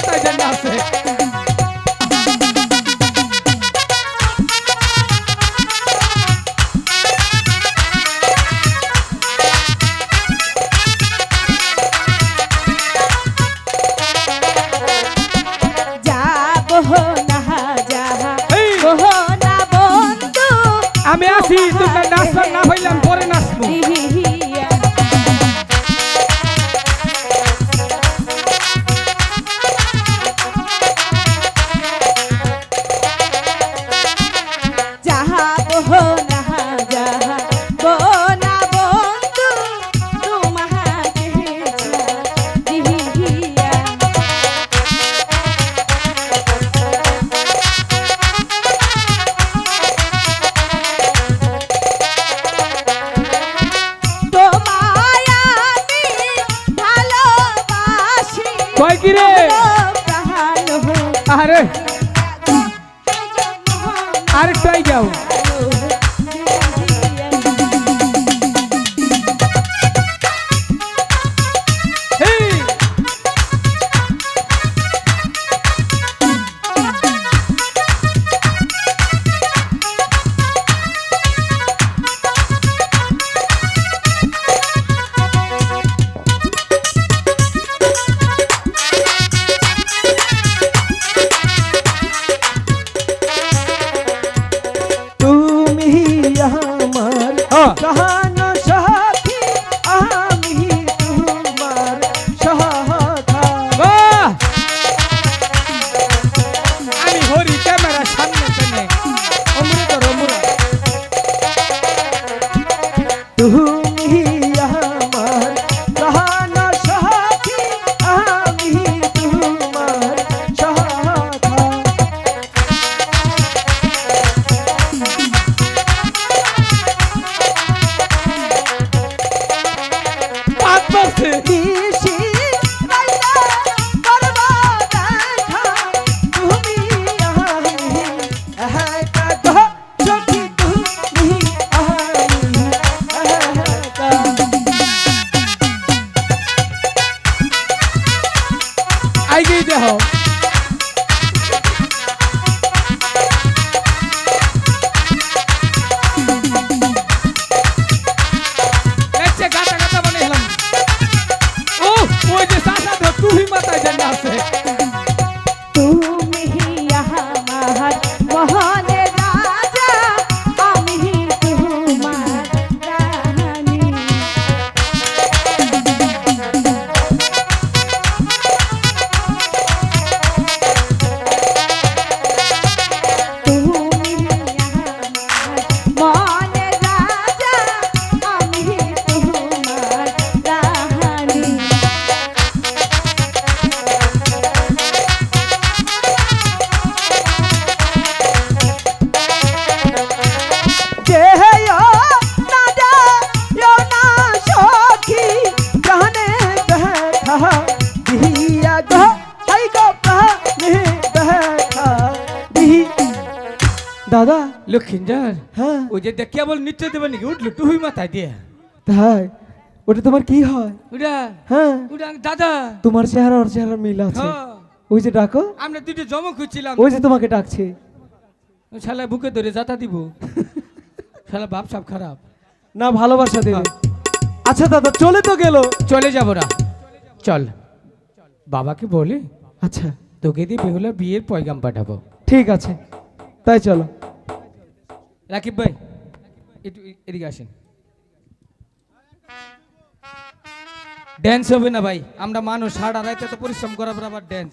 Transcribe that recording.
মাথায় যেন আছে। আমি আছি তোমরা কয় কি রে? আরে আরে আইগে দেহ দিয়া গো হাই গো প্রাণে ব্যথা দিহি দাদা লক্ষিন্দর হ্যাঁ ওই যে দেখিয়া বল নৃত্য দেবে নাকি উঠল তুই মাথায় দিয়ে তাই ওটা তোমার কি হয় উড়া হ্যাঁ উড়া দাদা তোমার চেহারা ওর চেহারা মিল আছে ওই যে ডাকো আমরা দুটো জমা খুঁজছিলাম ওই যে তোমাকে ডাকছে শালা বুকে ধরে যাতা দিব শালা বাপ সাপ খারাপ না ভালোবাসা দেবে আচ্ছা দাদা চলে তো গেল চলে যাব না চল বাবাকে বলি আচ্ছা। তোকে দিয়ে বেহুলার বিয়ের পয়গাম পাঠাবো। ঠিক আছে। তাই চলো। রাকিব ভাই একটু এদিকে আসেন। ড্যান্স হবে না ভাই আমরা মানুষ সারা রাইতে তো পরিশ্রম করাবো আবার ড্যান্স